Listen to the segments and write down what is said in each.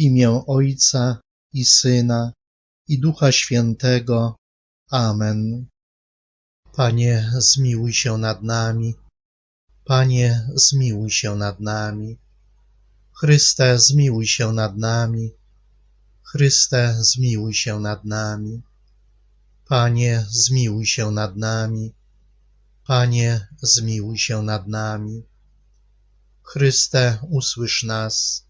imię Ojca i Syna i Ducha Świętego. Amen. Panie, zmiłuj się nad nami. Panie, zmiłuj się nad nami. Chryste, zmiłuj się nad nami. Chryste, zmiłuj się nad nami. Panie, zmiłuj się nad nami. Panie, zmiłuj się nad nami. Chryste, usłysz nas.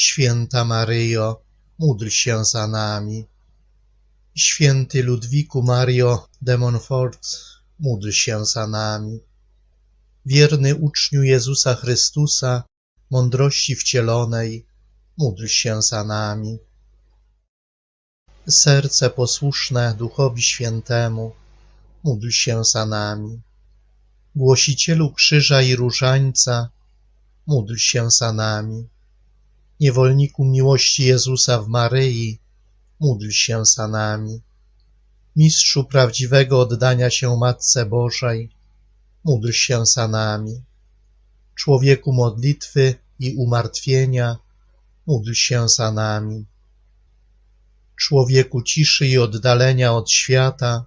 Święta Maryjo, módl się za nami. Święty Ludwiku Mario de Montfort, módl się za nami. Wierny uczniu Jezusa Chrystusa, mądrości wcielonej, módl się za nami. Serce posłuszne Duchowi Świętemu, módl się za nami. Głosicielu krzyża i różańca, módl się za nami. Niewolniku miłości Jezusa w Maryi, módl się za nami. Mistrzu prawdziwego oddania się Matce Bożej, módl się za nami. Człowieku modlitwy i umartwienia, módl się za nami. Człowieku ciszy i oddalenia od świata,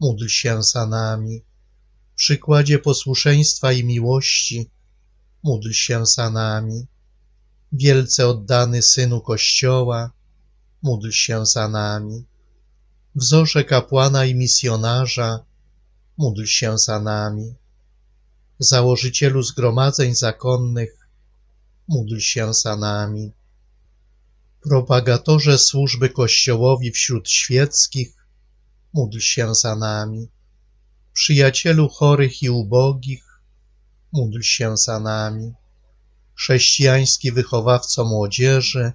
módl się za nami. Przykładzie posłuszeństwa i miłości, módl się za nami. Wielce oddany Synu Kościoła, módl się za nami. Wzorze kapłana i misjonarza, módl się za nami. Założycielu zgromadzeń zakonnych, módl się za nami. Propagatorze służby Kościołowi wśród świeckich, módl się za nami. Przyjacielu chorych i ubogich, módl się za nami. Chrześcijański wychowawco młodzieży,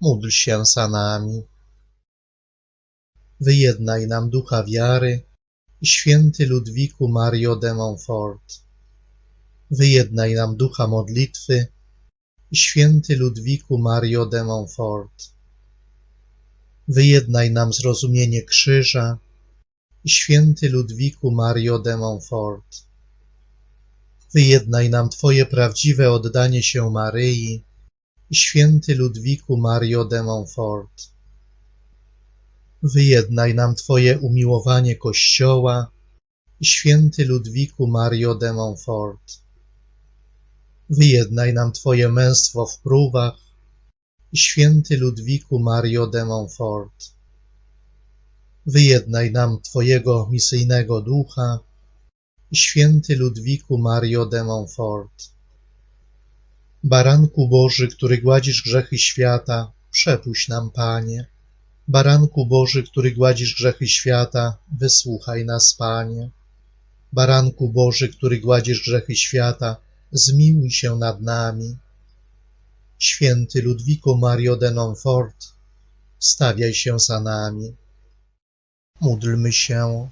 módl się za nami. Wyjednaj nam ducha wiary, święty Ludwiku Mario de Montfort. Wyjednaj nam ducha modlitwy, święty Ludwiku Mario de Montfort. Wyjednaj nam zrozumienie krzyża, święty Ludwiku Mario de Montfort. Wyjednaj nam Twoje prawdziwe oddanie się Maryi, święty Ludwiku Mario de Montfort. Wyjednaj nam Twoje umiłowanie Kościoła, święty Ludwiku Mario de Montfort. Wyjednaj nam Twoje męstwo w próbach, święty Ludwiku Mario de Montfort. Wyjednaj nam Twojego misyjnego ducha, święty Ludwiku Mario de Montfort. Baranku Boży, który gładzisz grzechy świata, przepuść nam, Panie. Baranku Boży, który gładzisz grzechy świata, wysłuchaj nas, Panie. Baranku Boży, który gładzisz grzechy świata, zmiłuj się nad nami. Święty Ludwiku Mario de Montfort, stawiaj się za nami. Módlmy się.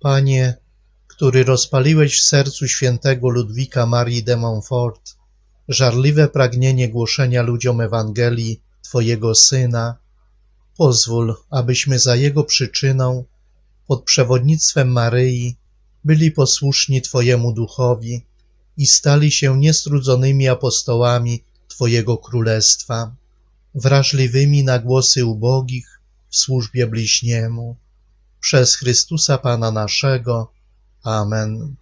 Panie, który rozpaliłeś w sercu świętego Ludwika Marii de Montfort żarliwe pragnienie głoszenia ludziom Ewangelii Twojego Syna, pozwól, abyśmy za Jego przyczyną, pod przewodnictwem Maryi, byli posłuszni Twojemu Duchowi i stali się niestrudzonymi apostołami Twojego Królestwa, wrażliwymi na głosy ubogich w służbie bliźniemu. Przez Chrystusa Pana naszego. Um, Amen.